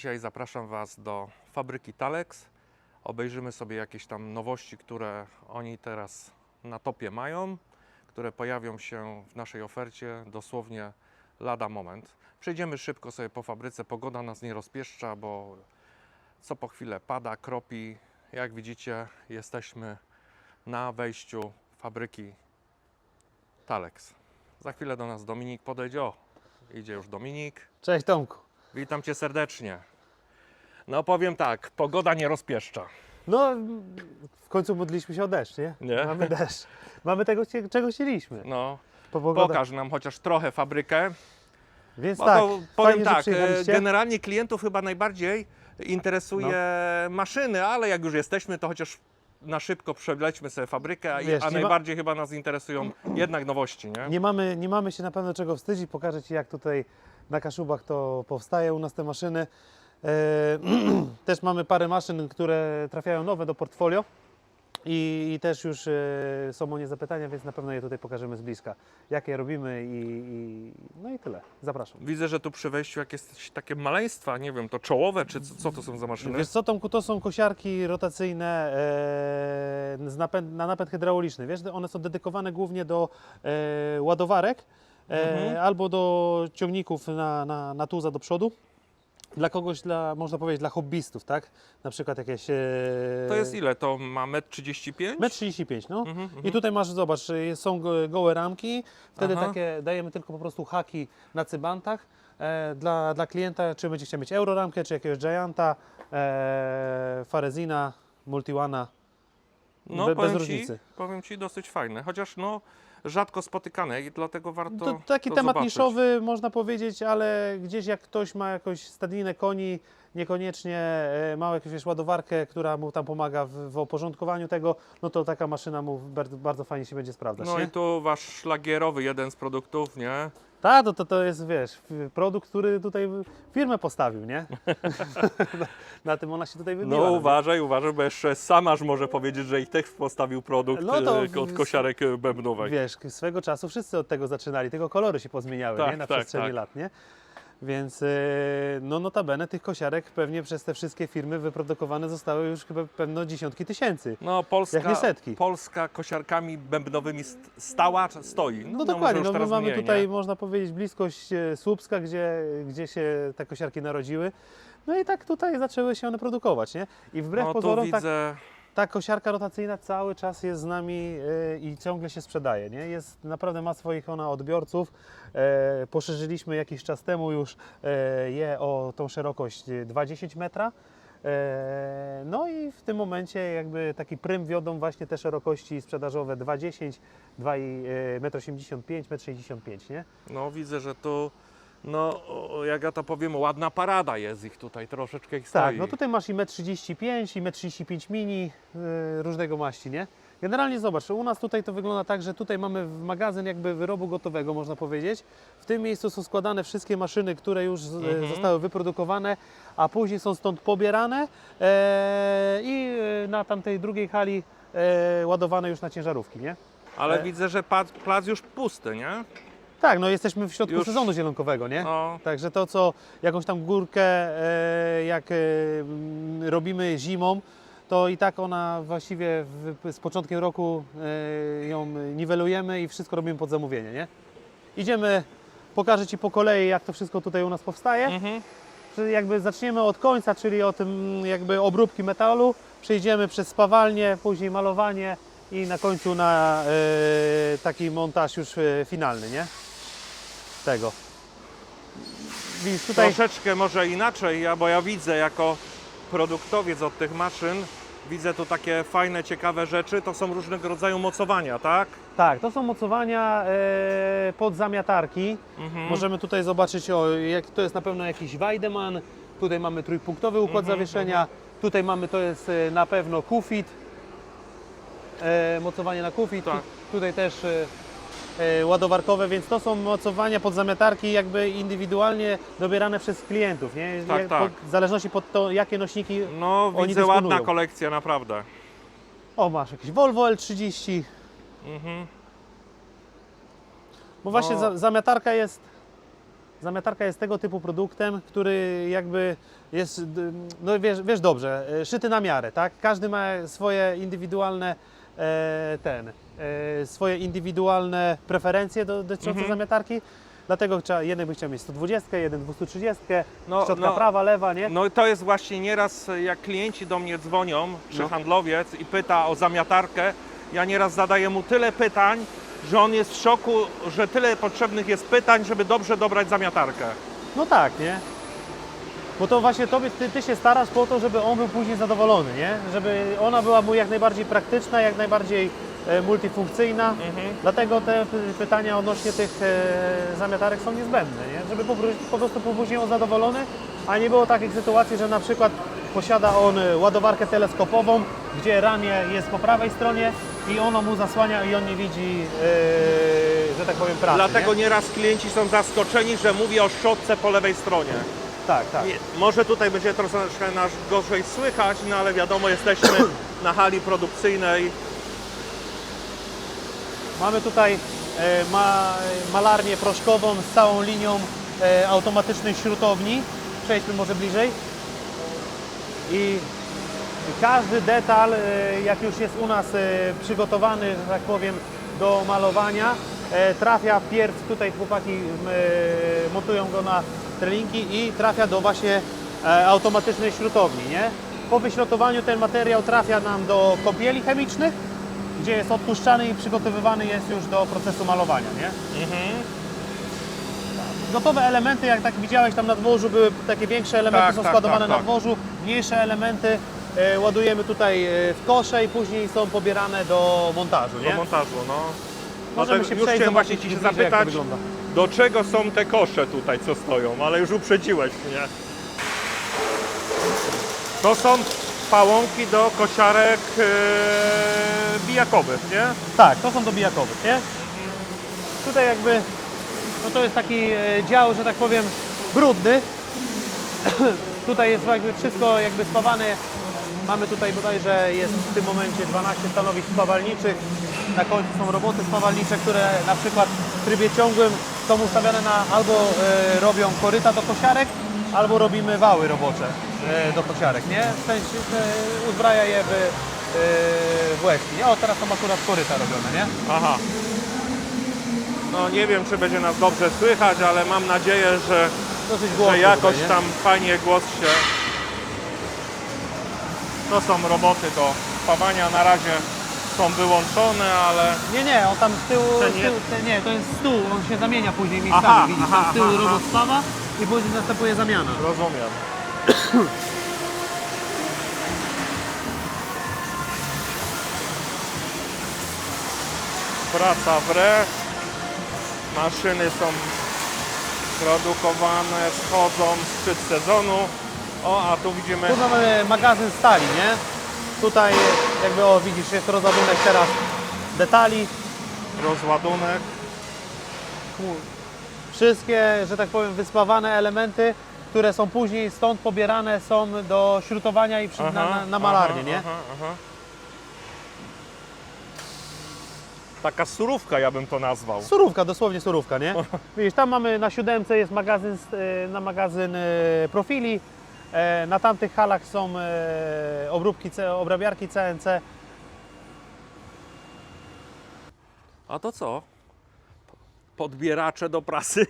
Dzisiaj zapraszam Was do fabryki Talex. Obejrzymy sobie jakieś tam nowości, które oni teraz na topie mają, które pojawią się w naszej ofercie dosłownie lada moment. Przejdziemy szybko sobie po fabryce. Pogoda nas nie rozpieszcza, bo co po chwilę pada, kropi. Jak widzicie, jesteśmy na wejściu fabryki Talex. Za chwilę do nas Dominik podejdzie. O, idzie już Dominik. Cześć Tomku. Witam Cię serdecznie. No powiem tak, pogoda nie rozpieszcza. No, w końcu modliliśmy się o deszcz, nie? Nie? Mamy deszcz. Mamy tego, czego chcieliśmy. No, Po pogoda- pokaż nam chociaż trochę fabrykę. Więc Bo tak, to powiem fajnie, że tak, e, przyjechaliście. generalnie klientów chyba najbardziej interesuje No. maszyny, ale jak już jesteśmy, to chociaż na szybko przelećmy sobie fabrykę, a- Wiesz, a nie ma- najbardziej chyba nas interesują jednak nowości, nie? Nie mamy, nie mamy się na pewno czego wstydzić. Pokażę Ci, jak tutaj na Kaszubach to powstaje u nas te maszyny. E, też mamy parę maszyn, które trafiają nowe do portfolio. I, I też już e, są o nie zapytania, więc na pewno je tutaj pokażemy z bliska. Jakie robimy i, i no i tyle. Zapraszam. Widzę, że tu przy wejściu jakieś takie maleństwa, nie wiem, to czołowe, czy co, co to są za maszyny? Wiesz co, Tomku, to są kosiarki rotacyjne e, napęd, na napęd hydrauliczny. Wiesz, one są dedykowane głównie do e, ładowarek e, Mhm. albo do ciągników na, na, na tuza do przodu. Dla kogoś, dla, można powiedzieć, dla hobbystów, tak? Na przykład jakieś... E, To jest ile? To ma 1,35 m? 1,35 no. Mhm, mhm. I tutaj masz, zobacz, e, są go- gołe ramki, wtedy Aha. takie dajemy tylko po prostu haki na cybantach. E, dla, dla klienta, czy będzie chciał mieć euroramkę, czy jakiegoś Gianta, e, Farezina, Multiwana, No, be, bez ci, różnicy. powiem Ci, dosyć fajne, chociaż no rzadko spotykane i dlatego warto To taki to temat zobaczyć. niszowy, można powiedzieć, ale gdzieś jak ktoś ma jakąś stadninę koni, niekoniecznie e, ma jakąś wiesz, ładowarkę, która mu tam pomaga w, w oporządkowaniu tego, no to taka maszyna mu bardzo, bardzo fajnie się będzie sprawdzać. No nie? i tu Wasz szlagierowy jeden z produktów, nie? Tak, to, to, to jest, wiesz, produkt, który tutaj firmę postawił, nie? na, na tym ona się tutaj wybiła. No nie? uważaj, uważaj, bo jeszcze Samarz może powiedzieć, że ich też postawił produkt No to e, od kosiarek e, bębnowej. Wiesz, swego czasu wszyscy od tego zaczynali, tylko kolory się pozmieniały, Tak, nie? Na tak, przestrzeni tak. lat, nie? Więc, e, no notabene tych kosiarek pewnie przez te wszystkie firmy wyprodukowane zostały już chyba pewno dziesiątki tysięcy. No Polska, Jak nie setki. Polska kosiarkami bębnowymi st- stała, stoi. No, może dokładnie, no my teraz mamy mniej, tutaj, nie? można powiedzieć, bliskość e, Słupska, gdzie, gdzie się te kosiarki narodziły. No i tak tutaj zaczęły się one produkować, nie? I wbrew No pozorom tak, widzę, ta kosiarka rotacyjna cały czas jest z nami e, i ciągle się sprzedaje. Nie? Jest, naprawdę ma swoich ona odbiorców. E, poszerzyliśmy jakiś czas temu już e, je o tą szerokość e, 2,10 metra. E, no i w tym momencie jakby taki prym wiodą właśnie te szerokości sprzedażowe 2,10, 2,85 m, 1,65 m, no widzę, że tu, no jak ja to powiem, ładna parada jest ich tutaj, troszeczkę ich stoi. Tak, no tutaj masz i 1,35 m, i 1,35 m mini y, różnego maści, nie? Generalnie zobacz, u nas tutaj to wygląda tak, że tutaj mamy magazyn jakby wyrobu gotowego, można powiedzieć. W tym miejscu są składane wszystkie maszyny, które już z- Mhm. zostały wyprodukowane, a później są stąd pobierane e, i e, na tamtej drugiej hali e, ładowane już na ciężarówki, nie? Ale e- widzę, że plac już pusty, nie? Tak, no jesteśmy w środku Już- sezonu zielonkowego, nie? No, Także to, co jakąś tam górkę, e, jak e, mm, robimy zimą, to i tak ona właściwie w, z początkiem roku e, ją niwelujemy i wszystko robimy pod zamówienie, nie? Idziemy, pokażę Ci po kolei, jak to wszystko tutaj u nas powstaje. mhm. Czyli jakby zaczniemy od końca, czyli od tym jakby obróbki metalu, przejdziemy przez spawalnię, później malowanie i na końcu na e, taki montaż już e, finalny, nie? Tego. Widzisz tutaj... Troszeczkę może inaczej, ja, bo ja widzę jako produktowiec od tych maszyn, widzę tu takie fajne, ciekawe rzeczy, to są różnego rodzaju mocowania, tak? Tak, to są mocowania e, pod zamiatarki. Mhm. Możemy tutaj zobaczyć, o, jak, to jest na pewno jakiś Weidemann. Tutaj mamy trójpunktowy układ Mhm, zawieszenia. Tutaj mamy, to jest e, na pewno kufit. E, mocowanie na kufit. Tak. Tu, tutaj też e, ładowarkowe, więc to są mocowania pod zamiatarki jakby indywidualnie dobierane przez klientów. Nie? Tak, Jak- tak. Pod, w zależności pod to, jakie nośniki. No, Oni widzę ładna dysponują. kolekcja, naprawdę. O, masz jakiś Volvo L30. Mhm. Bo właśnie No. za, zamiatarka jest Zamiatarka jest tego typu produktem, który jakby jest, d- no wiesz, wiesz dobrze, e, szyty na miarę, tak? Każdy ma swoje indywidualne e, ten, e, swoje indywidualne preferencje do- dotyczące Mhm. zamiatarki. Dlatego trzeba, jeden by chciał mieć 120, jeden 230, No, szczotka no. prawa, lewa, nie? No i to jest właśnie nieraz, jak klienci do mnie dzwonią, czy No. handlowiec i pyta o zamiatarkę, ja nieraz zadaję mu tyle pytań, że on jest w szoku, że tyle potrzebnych jest pytań, żeby dobrze dobrać zamiatarkę. No tak, nie? Bo to właśnie tobie, ty, ty się starasz po to, żeby on był później zadowolony, nie? Żeby ona była mu jak najbardziej praktyczna, jak najbardziej e, multifunkcyjna. Dlatego te py- pytania odnośnie tych e, zamiatarek są niezbędne, nie? Żeby po, prostu później on zadowolony, a nie było takich sytuacji, że na przykład posiada on e, ładowarkę teleskopową, gdzie ramię jest po prawej stronie i ono mu zasłania i on nie widzi, e, że tak powiem, pracy. Dlatego nie? nieraz klienci są zaskoczeni, że mówię o szczotce po lewej stronie. Tak, tak. Nie, może tutaj będzie troszeczkę nas gorzej słychać, no ale wiadomo, jesteśmy na hali produkcyjnej. Mamy tutaj e, ma, malarnię proszkową z całą linią e, automatycznej śrutowni. Przejdźmy może bliżej. I każdy detal, e, jak już jest u nas przygotowany, że tak powiem, do malowania, trafia pierw, tutaj chłopaki montują go na trelinki i trafia do właśnie automatycznej śrutowni, nie? Po wyśrutowaniu ten materiał trafia nam do kąpieli chemicznych, gdzie jest odpuszczany i przygotowywany jest już do procesu malowania, nie? Gotowe elementy, jak tak widziałeś tam na dworzu, były takie większe elementy Tak, są tak, składowane tak, na tak. dworzu, mniejsze elementy e, ładujemy tutaj e, w kosze i później są pobierane do montażu, Do nie? montażu, no. Możemy Dlatego się już przejść, chciałem właśnie zobaczyć Ci się bliżej, jak to zapytać, wygląda. do czego są te kosze tutaj, co stoją, ale już uprzedziłeś mnie. To są pałąki do kosiarek e, bijakowych, nie? Tak, to są dobijakowe, nie? Tutaj jakby, no to jest taki e, dział, że tak powiem, brudny. tutaj jest jakby wszystko jakby spawane. Mamy tutaj bodajże jest w tym momencie 12 stanowisk spawalniczych. Na końcu są roboty spawalnicze, które na przykład w trybie ciągłym są ustawiane na albo e, robią koryta do kosiarek, albo robimy wały robocze e, do kosiarek, nie? W sensie uzbraja je w, e, w łezki, nie? O, teraz są akurat koryta robione, nie? Aha. No nie wiem, czy będzie nas dobrze słychać, ale mam nadzieję, że, Dosyć głośno że jakoś tutaj, nie? tam fajnie głos się... To są roboty do spawania, na razie są wyłączone, ale... Nie, nie, on tam z tyłu, Ten z nie? tyłu nie, to jest stół, on się zamienia później miejscami, Aha, widzisz, aha, tam z tyłu aha, robot spawa i później następuje zamiana. Rozumiem. Praca w re. Maszyny są produkowane, schodzą z szczyt sezonu. O, a tu widzimy Tu mamy magazyn stali, nie? Tutaj jakby, o widzisz, jest rozładunek teraz detali. rozładunek. Wszystkie, że tak powiem, wyspawane elementy, które są później stąd pobierane są do śrutowania i przy, na, na, na malarnię, aha, nie? Aha, aha. Taka surówka, ja bym to nazwał. Surówka, dosłownie surówka, nie? Widzisz, tam mamy na siódemce jest magazyn, e, na magazyn e, profili, e, na tamtych halach są obróbki, obrabiarki CNC. A to co? Podbieracze do prasy.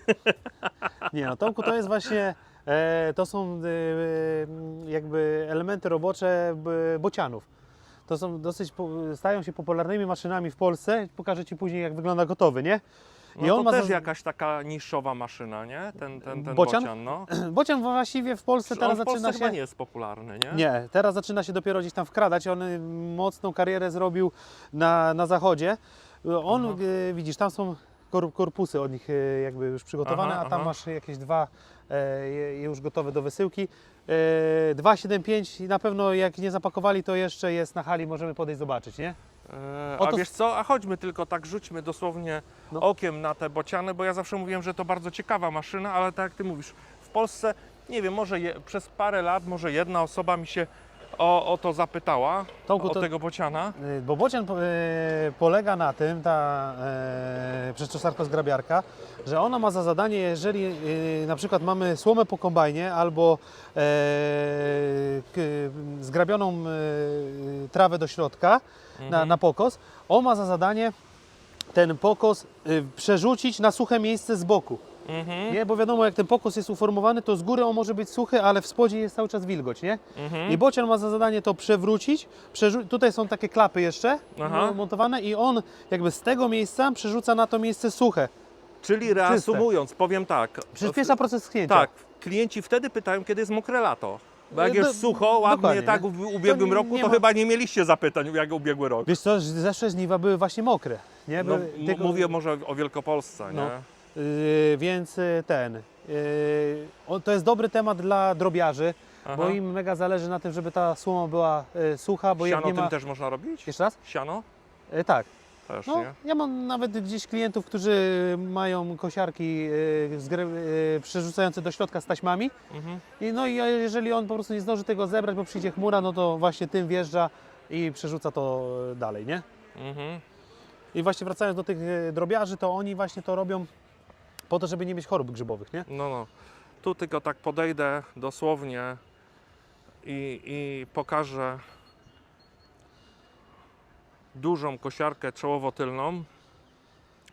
Nie no, Tomku, to jest właśnie, e, to są e, jakby elementy robocze bocianów. To są dosyć, stają się popularnymi maszynami w Polsce. Pokażę Ci później, jak wygląda gotowy, nie? No to ma też za- jakaś taka niszowa maszyna, nie? Ten, ten, ten Bocian? bocian, no. Bocian właściwie w Polsce On teraz w Polsce zaczyna chyba się... nie jest popularny, nie? Nie, teraz zaczyna się dopiero gdzieś tam wkradać. On y, mocną karierę zrobił na, na zachodzie. On, Aha. y, widzisz, tam są korpusy od nich y, jakby już przygotowane, Aha, a tam aha. masz jakieś dwa e, już gotowe do wysyłki. E, 275 i na pewno jak nie zapakowali, to jeszcze jest na hali, możemy podejść zobaczyć, nie? E, a wiesz co, a chodźmy tylko tak, rzućmy dosłownie No. okiem na te bociany, bo ja zawsze mówiłem, że to bardzo ciekawa maszyna, ale tak jak Ty mówisz, w Polsce, nie wiem, może je, przez parę lat, może jedna osoba mi się o, o to zapytała, Tomku, o to- tego bociana. Y, Bo bocian po- y, polega na tym, ta e, przeczesarko zgrabiarka, że ona ma za zadanie, jeżeli y, na przykład mamy słomę po kombajnie albo e, k, zgrabioną y, trawę do środka na, na pokos, on ma za zadanie ten pokos y, przerzucić na suche miejsce z boku. Mhm. Nie, bo wiadomo, jak ten pokos jest uformowany, to z góry on może być suchy, ale w spodzie jest cały czas wilgoć, nie? Mhm. I bocian ma za zadanie to przewrócić. Przerzu- tutaj są takie klapy jeszcze Aha. m- montowane i on jakby z tego miejsca przerzuca na to miejsce suche. Czyli reasumując, powiem tak. Przyspiesza proces schnięcia. Tak, klienci wtedy pytają, kiedy jest mokre lato. Bo jak No, jest sucho, ładnie, dokładnie, tak nie? w ubiegłym nie- roku, nie to ma- chyba nie mieliście zapytań, jak ubiegły rok. Wiesz co, zeszłe żniwa były właśnie mokre. Nie? No, Były, m- tylko- Mówię może o Wielkopolsce, No. nie? Yy, więc y, ten. Yy, to jest dobry temat dla drobiarzy, Aha. bo im mega zależy na tym, żeby ta słoma była y, sucha, bo jak Siano nie ma... tym też można robić? Jeszcze raz? Siano? Y, tak. Też, No, nie? ja mam nawet gdzieś klientów, którzy mają kosiarki przerzucające do środka z taśmami. Mhm. I no i jeżeli on po prostu nie zdąży tego zebrać, bo przyjdzie chmura, no to właśnie tym wjeżdża i przerzuca to dalej, nie? Mhm. I właśnie wracając do tych drobiarzy, to oni właśnie to robią po to, żeby nie mieć chorób grzybowych, nie? No, no. Tu tylko tak podejdę dosłownie i, i pokażę dużą kosiarkę czołowo-tylną,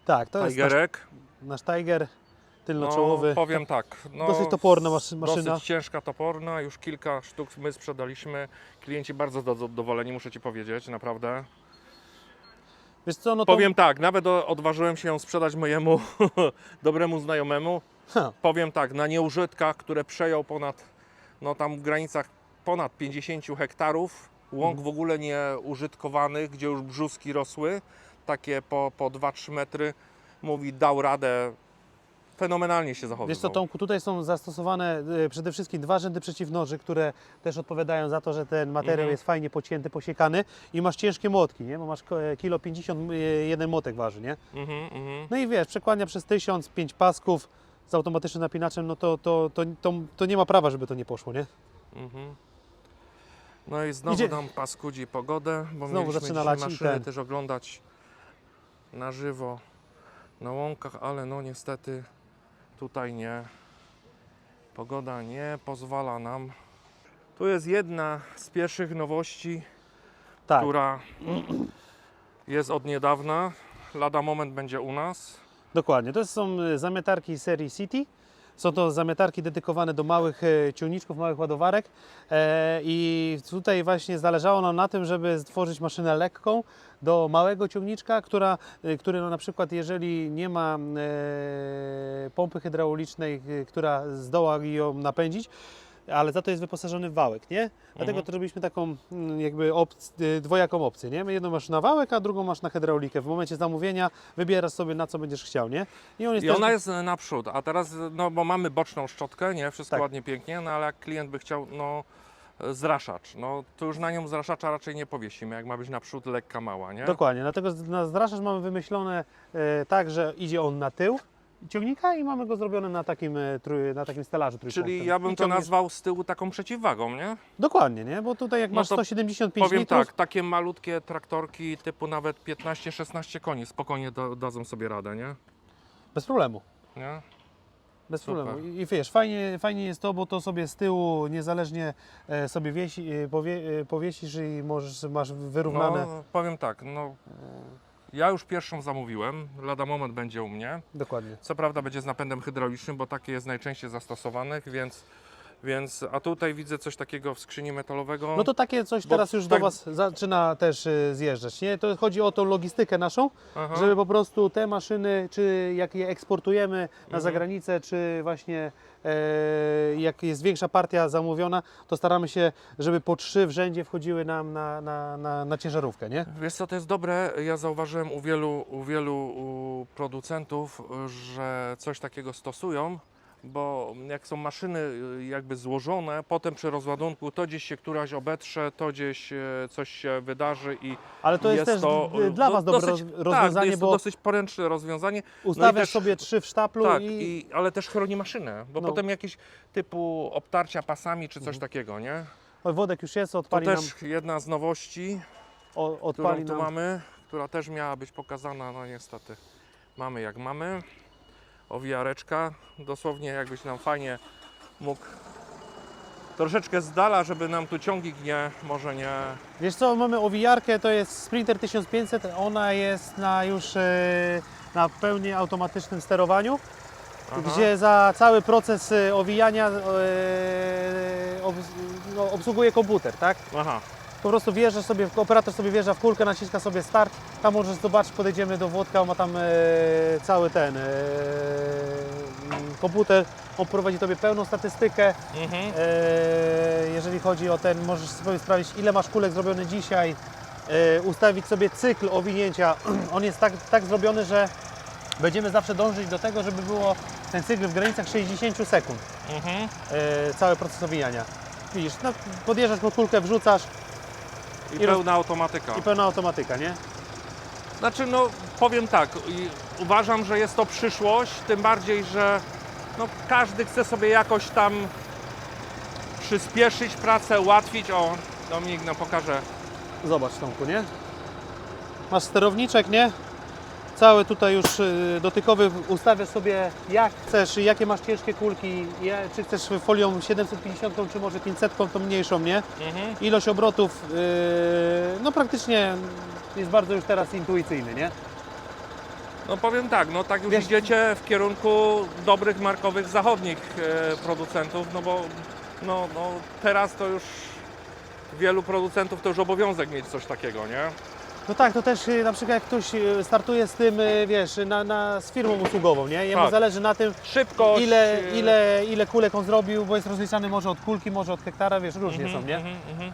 Tak, to jest nasz, Tigerek. nasz Tiger No, tylnoczołowy. powiem tak. No, Dosyć toporna maszy- maszyna. Dosyć ciężka, toporna. Już kilka sztuk my sprzedaliśmy. Klienci bardzo zadowoleni, muszę Ci powiedzieć, naprawdę. Co, no to... Powiem tak, nawet odważyłem się ją sprzedać mojemu dobremu znajomemu. Ha, Powiem tak, na nieużytkach, które przejął ponad, no tam w granicach ponad 50 hektarów, łąk w ogóle nieużytkowanych, gdzie już brzuski rosły, takie po, po 2-3 metry, mówi dał radę, fenomenalnie się zachowywał. Wiesz co, Tomku, tutaj są zastosowane y, przede wszystkim dwa rzędy przeciwnoży, które też odpowiadają za to, że ten materiał Mhm. jest fajnie pocięty, posiekany i masz ciężkie młotki, nie? Bo masz ko- e, kilo 50, y, jeden młotek waży, nie? Mhm, mhm. No i wiesz, przekładnia przez 1000, 5 pasków z automatycznym napinaczem, no to, to, to, to, to nie ma prawa, żeby to nie poszło, nie? Mhm. No i znowu Idzie- nam paskudzi pogodę, bo Znowu mieliśmy zaczyna dzisiaj lać i maszyny ten. też oglądać na żywo na łąkach, ale no niestety tutaj nie. Pogoda nie pozwala nam. Tu jest jedna z pierwszych nowości, Tak, która jest od niedawna. Lada moment będzie u nas. dokładnie. To są y, zamietarki serii City. Są to zamietarki dedykowane do małych e, ciągniczków, małych ładowarek. E, i tutaj właśnie zależało nam na tym, żeby stworzyć maszynę lekką do małego ciągniczka, która, e, który no na przykład jeżeli nie ma pompy hydraulicznej, która zdoła ją napędzić, ale za to jest wyposażony w wałek, nie? Dlatego Mhm. to robiliśmy taką mm, jakby opc- y, dwojaką opcję, nie? Jedną masz na wałek, a drugą masz na hydraulikę. W momencie zamówienia wybierasz sobie na co będziesz chciał, nie? I on jest I też- ona jest naprzód, a teraz, no bo mamy boczną szczotkę, nie? Wszystko Tak. ładnie, pięknie, no ale jak klient by chciał, no zraszacz, no to już na nią zraszacza raczej nie powiesimy, jak ma być naprzód lekka, mała, nie? Dokładnie, dlatego z- na zraszacz mamy wymyślone e, tak, że idzie on na tył ciągnika i mamy go zrobione na takim, e, trój, na takim stelażu trójkątnym. Czyli ja bym I to ciągniesz- nazwał z tyłu taką przeciwwagą, nie? Dokładnie, nie? Bo tutaj jak No masz to 175 Powiem litrów, tak, takie malutkie traktorki typu nawet 15-16 koni spokojnie da, dadzą sobie radę, nie? bez problemu. nie? Bez Super. problemu. I, I wiesz, fajnie, fajnie jest to, bo to sobie z tyłu niezależnie e, sobie wiesi, e, powie, e, powiesisz i możesz, masz wyrównane. No, powiem tak, no ja już pierwszą zamówiłem, lada moment będzie u mnie. Dokładnie. Co prawda będzie z napędem hydraulicznym, bo takie jest najczęściej zastosowanych, więc, więc a tutaj widzę coś takiego w skrzyni metalowego. No to takie coś Bo teraz już tak- do Was zaczyna też e, zjeżdżać. Nie? To chodzi o tą logistykę naszą, Aha. żeby po prostu te maszyny, czy jak je eksportujemy na Mhm. zagranicę, czy właśnie e, jak jest większa partia zamówiona, to staramy się, żeby po trzy w rzędzie wchodziły nam na, na, na, na ciężarówkę, nie? Wiesz co, to jest dobre. Ja zauważyłem u wielu, u wielu u producentów, że coś takiego stosują, bo jak są maszyny y, jakby złożone, potem przy rozładunku to gdzieś się któraś obetrze, to gdzieś e, coś się wydarzy i Ale to jest, też to dla no, Was dobre dosyć, roz- rozwiązanie, tak, jest to bo dosyć poręczne rozwiązanie. ustawiasz też- sobie trzy w sztaplu Tak, i, i, ale też chroni maszynę, bo No. potem jakieś typu obtarcia pasami czy coś Mhm. takiego, nie? Oj, Wodek już jest, To odpali też jedna z nowości, nam, o, którą odpali tu nam. mamy, która też miała być pokazana, no niestety mamy jak mamy. Owijareczka, dosłownie jakbyś nam fajnie mógł troszeczkę z dala, żeby nam tu ciągnik nie, może nie... Wiesz co, mamy owijarkę, to jest Sprinter 1500, ona jest na już e, na pełni automatycznym sterowaniu, Aha. gdzie za cały proces e, owijania e, no, obsługuje komputer, tak? Aha, Po prostu wjeżdżasz sobie, operator sobie wjeżdża w kulkę, naciska sobie start, tam możesz zobaczyć, podejdziemy do Włodka, on ma tam e, cały ten e, komputer, on prowadzi Tobie pełną statystykę, mhm. E, jeżeli chodzi o ten, możesz sobie sprawdzić, ile masz kulek zrobiony dzisiaj, e, ustawić sobie cykl owinięcia. On jest tak, tak zrobiony, że będziemy zawsze dążyć do tego, żeby było ten cykl w granicach 60 sekund, Mhm. e, cały proces owijania. Widzisz, no, podjeżdżasz pod kulkę, wrzucasz I, I roz- pełna automatyka. i pełna automatyka, nie? Znaczy, no powiem tak, i uważam, że jest to przyszłość, tym bardziej, że no, każdy chce sobie jakoś tam przyspieszyć pracę, ułatwić. O, Dominik nam pokaże. Zobacz Tomku, nie? Masz sterowniczek, nie? Cały tutaj już y, dotykowy ustawiasz sobie jak chcesz, jakie masz ciężkie kulki, czy chcesz folią 750, czy może 500, tą mniejszą, nie? Mhm. Ilość obrotów, yy, no praktycznie jest bardzo już teraz intuicyjny, nie? No powiem tak, no tak już Wiesz- idziecie w kierunku dobrych markowych zachodnich e, producentów, no bo no, no, teraz to już wielu producentów to już obowiązek mieć coś takiego, nie? No tak, to też y, na przykład jak ktoś y, startuje z tym, y, wiesz, na, na, z firmą usługową, nie? Jemu Tak. zależy na tym, Szybkość. ile, ile, ile kulek on zrobił, bo jest rozliczany może od kulki, może od hektara, wiesz, różnie Mhm, są, nie? mhm, mhm.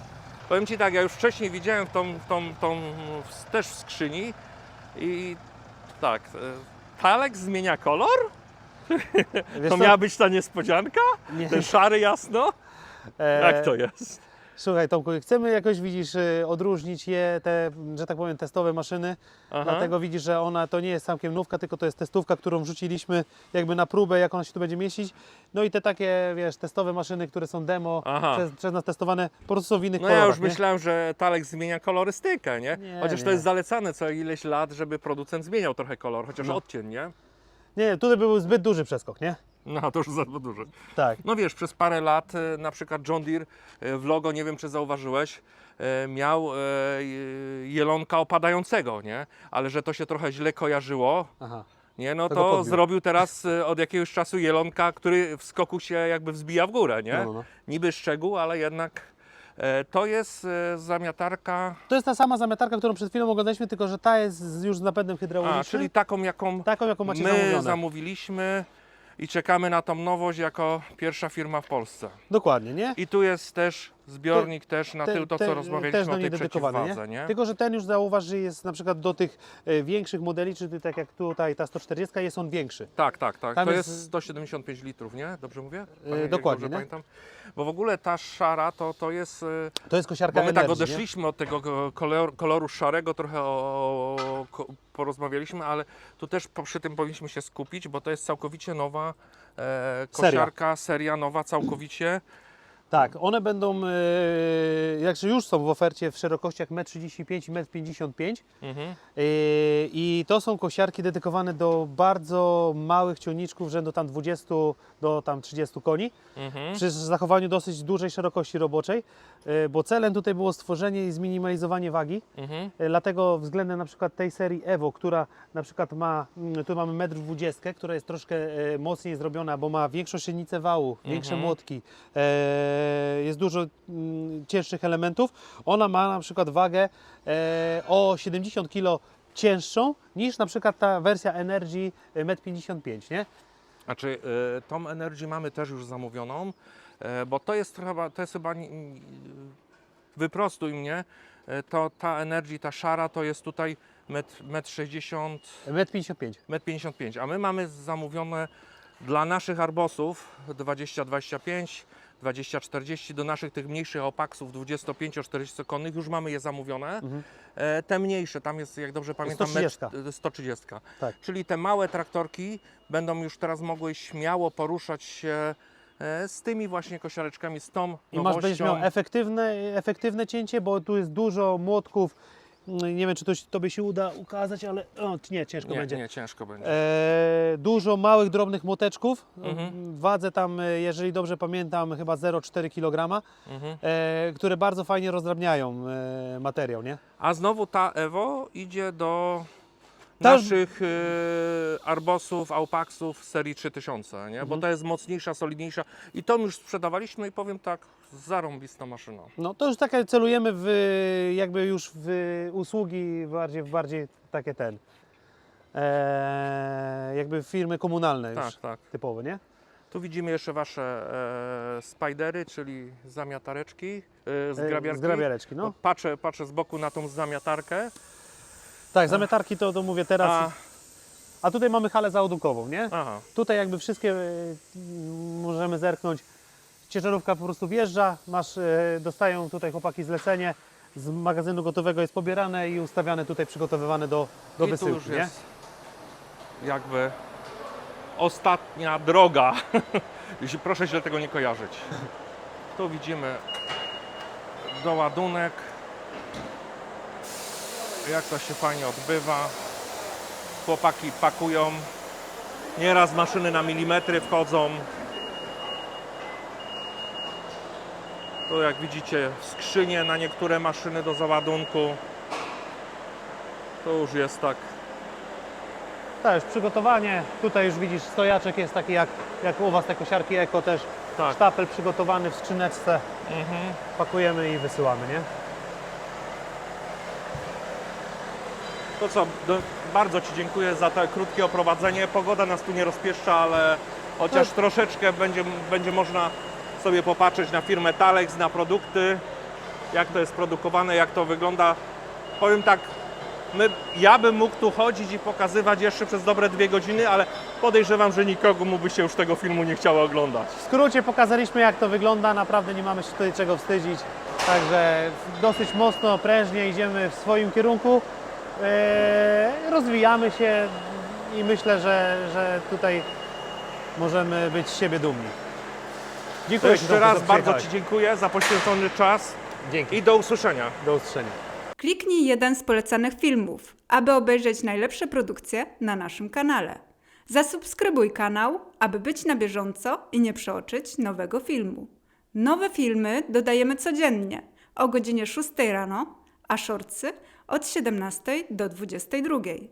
Powiem Ci tak, ja już wcześniej widziałem tą, tą, tą w- też w skrzyni i tak, e, Talek zmienia kolor? Wiesz To co? miała być ta niespodzianka? Nie. Ten szary jasno? E, Jak to jest? Słuchaj Tomku, chcemy jakoś, widzisz, y, odróżnić je, te, że tak powiem, testowe maszyny, Aha. dlatego widzisz, że ona to nie jest całkiem nówka, tylko to jest testówka, którą wrzuciliśmy jakby na próbę, jak ona się tu będzie mieścić. No i te takie, wiesz, testowe maszyny, które są demo, Aha. przez, przez nas testowane, po prostu są w innych No kolorach, ja już nie? myślałem, że Talek zmienia kolorystykę, nie? Nie, Chociaż nie. to jest zalecane co ileś lat, żeby producent zmieniał trochę kolor, chociaż No. odcień, nie? Nie, tutaj był zbyt duży przeskok, nie? No to już za duży. Tak. No wiesz, przez parę lat e, na przykład John Deere e, w logo, nie wiem czy zauważyłeś, e, miał je- jelonka opadającego, nie? Ale że to się trochę źle kojarzyło, Aha. nie? No Tego to podbił. zrobił teraz od jakiegoś czasu jelonka, który w skoku się jakby wzbija w górę, nie? No, no, no. Niby szczegół, ale jednak to jest zamiatarka, To jest ta sama zamiatarka, którą przed chwilą oglądaliśmy, tylko że ta jest już z napędem hydraulicznym. a, czyli taką jaką Taką, jaką macie my zamówione. zamówiliśmy i czekamy na tą nowość jako pierwsza firma w Polsce. Dokładnie, nie? I tu jest też zbiornik też na Te- tył, to te- co też rozmawialiśmy do o tej przeciwwadze, nie? Tylko, że ten już zauważ, że jest na przykład do tych e, większych modeli, czyli tak jak tutaj ta 140 jest on większy. Tak, tak, tak. Tam to jest- jest 175 litrów, nie? Dobrze mówię? Jak dokładnie, dobrze nie? pamiętam. Bo w ogóle ta szara to, to jest... e, To jest kosiarka Bo my tak Energy, nie? odeszliśmy od tego ko- kolor, koloru szarego, trochę o, o, porozmawialiśmy, ale tu też przy tym powinniśmy się skupić, bo to jest całkowicie nowa e, kosiarka, seria nowa całkowicie. Tak, one będą, e, jakże już są w ofercie w szerokościach 1,35 m i 1,55 m. Mhm. E, I to są kosiarki dedykowane do bardzo małych ciągniczków, rzędu tam 20 do tam 30 koni, Mhm. przy zachowaniu dosyć dużej szerokości roboczej, e, bo celem tutaj było stworzenie i zminimalizowanie wagi. Mhm. E, Dlatego względem na przykład tej serii Evo, która na przykład ma, mm, tu mamy 1,20 m, która jest troszkę e, mocniej zrobiona, bo ma większą silnicę wału, większe Mhm. młotki, e, jest dużo mm, cięższych elementów. Ona ma na przykład wagę e, o 70 kg cięższą niż na przykład ta wersja Energy 1,55 m, nie? Znaczy, y, tą Energy mamy też już zamówioną, e, bo to jest chyba, to jest chyba, wyprostuj mnie, e, to ta Energy, ta szara to jest tutaj 1,60 m, 1,55 m. 1,55 m, a my mamy zamówione dla naszych arbosów 20-25, 20-40, do naszych tych mniejszych opaksów 25-40 konnych, już mamy je zamówione. Mhm. E, Te mniejsze, tam jest, jak dobrze pamiętam, 130. metr- 130. Tak. Czyli te małe traktorki będą już teraz mogły śmiało poruszać się e, z tymi właśnie kosiareczkami, z tą I masz, będziesz miał nowością. efektywne, efektywne cięcie, bo tu jest dużo młotków. Mm, Nie wiem, czy to tobie się uda ukazać, ale o, nie, ciężko Nie, będzie. nie, ciężko będzie. E, dużo małych, drobnych młoteczków. Mhm. Wadze tam, e, jeżeli dobrze pamiętam, chyba 0,4 kg, Mhm. e, które bardzo fajnie rozdrabniają e, materiał, nie? A znowu ta Evo idzie do Ta- naszych e, Arbosów, Aupaxów serii 3000, nie? Mhm. bo to jest mocniejsza, solidniejsza i tą już sprzedawaliśmy i powiem tak, zarąbista maszyna. No to już takie celujemy w, jakby już w usługi bardziej, bardziej takie ten, e, jakby firmy komunalne już Tak, tak. typowe, nie? Tu widzimy jeszcze Wasze e, spidery, czyli zamiatareczki, e, E, zgrabiarki. Zgrabiareczki, no. Patrzę, patrzę z boku na tą zamiatarkę, Tak, zamietarki to, to mówię teraz, a, a tutaj mamy halę załadunkową, nie? aha, Tutaj jakby wszystkie e, możemy zerknąć. Ciężarówka po prostu wjeżdża, masz, e, dostają tutaj chłopaki zlecenie, z magazynu gotowego jest pobierane i ustawiane tutaj, przygotowywane do, do i tu wysyłki, już nie? jest jakby ostatnia droga, jeśli proszę źle tego nie kojarzyć. Tu widzimy doładunek, jak to się fajnie odbywa. Chłopaki pakują, nieraz maszyny na milimetry wchodzą. Tu jak widzicie skrzynie na niektóre maszyny do załadunku. To już jest tak już przygotowanie. Tutaj już widzisz stojaczek jest taki jak, jak u Was te kosiarki eko też. Tak. Sztapel przygotowany w skrzyneczce. Mhm. Pakujemy i wysyłamy, nie? To co, bardzo Ci dziękuję za to krótkie oprowadzenie. Pogoda nas tu nie rozpieszcza, ale chociaż Tak. troszeczkę będzie, będzie można sobie popatrzeć na firmę Talex, na produkty, jak to jest produkowane, jak to wygląda. Powiem tak, my, ja bym mógł tu chodzić i pokazywać jeszcze przez dobre dwie godziny, ale podejrzewam, że nikogo mu by się już tego filmu nie chciało oglądać. W skrócie pokazaliśmy jak to wygląda, naprawdę nie mamy się tutaj czego wstydzić. Także dosyć mocno, prężnie idziemy w swoim kierunku. Eee, rozwijamy się i myślę, że, że tutaj możemy być z siebie dumni. To Dziękuję Ci, jeszcze Tomku, raz że bardzo przyjechałeś. Ci dziękuję za poświęcony czas Dzięki. i do usłyszenia. Do usłyszenia. Kliknij jeden z polecanych filmów, aby obejrzeć najlepsze produkcje na naszym kanale. Zasubskrybuj kanał, aby być na bieżąco i nie przeoczyć nowego filmu. Nowe filmy dodajemy codziennie o godzinie 6 rano, a shortsy od 17 do 22.